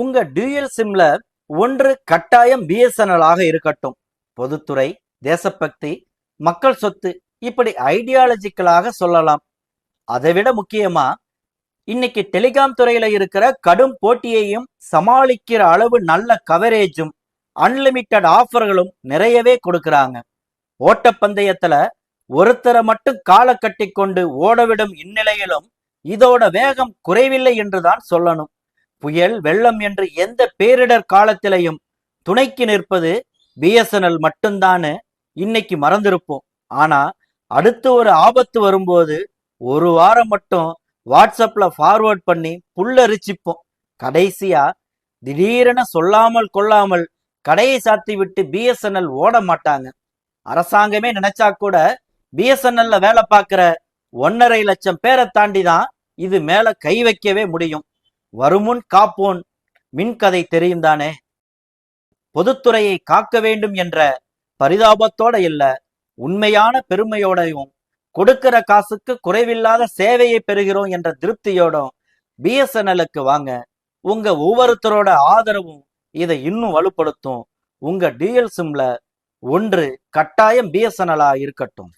உங்க டியூஎல் சிம்ல ஒன்று கட்டாயம் பிஎஸ்என்எல் ஆக இருக்கட்டும். பொதுத்துறை தேசபக்தி மக்கள் சொத்து இப்படி ஐடியாலஜிக்கலாக சொல்லலாம். அதைவிட முக்கியமா இன்னைக்கு டெலிகாம் துறையில இருக்கிற கடும் போட்டியையும் சமாளிக்கிற அளவு நல்ல கவரேஜும் அன்லிமிட்டெட் ஆஃபர்களும் நிறையவே கொடுக்கறாங்க. ஓட்டப்பந்தயத்துல ஒருத்தரை மட்டும் காலை கட்டி கொண்டு ஓடவிடும் இந்நிலையிலும் இதோட வேகம் குறைவில்லை என்றுதான் சொல்லணும். புயல் வெள்ளம் என்று எந்த பேரிடர் காலத்திலையும் துணைக்கு நிற்பது பிஎஸ்என்எல் மட்டும்தான்னு இன்னைக்கு மறந்திருப்போம். ஆனா அடுத்து ஒரு ஆபத்து வரும்போது ஒரு வாரம் மட்டும் வாட்ஸ்அப்ல ஃபார்வர்ட் பண்ணி புல்லரிச்சிப்போம் கடைசியா திடீரென சொல்லாமல் கொள்ளாமல் கடையை சாத்தி விட்டு பிஎஸ்என்எல் ஓட மாட்டாங்க. அரசாங்கமே நினைச்சா கூட பிஎஸ்என்எல்ல வேலை பார்க்கிற ஒன்னரை லட்சம் பேரை தாண்டி தான் இது மேல கை வைக்கவே முடியும். வருமுன் காப்போன் மின்கதை தெரியும் தானே பொதுத்துறையை காக்க வேண்டும் என்ற பரிதாபத்தோட இல்ல உண்மையான பெருமையோடையும் கொடுக்கிற காசுக்கு குறைவில்லாத சேவையை பெறுகிறோம் என்ற திருப்தியோடும் பிஎஸ்என்எல்லுக்கு வாங்க. உங்க ஒவ்வொருத்தரோட ஆதரவும் இதை இன்னும் வலுப்படுத்தும். உங்க டிஎல் சிம்ல ஒன்று கட்டாயம் பிஎஸ்என்எல்லா இருக்கட்டும்.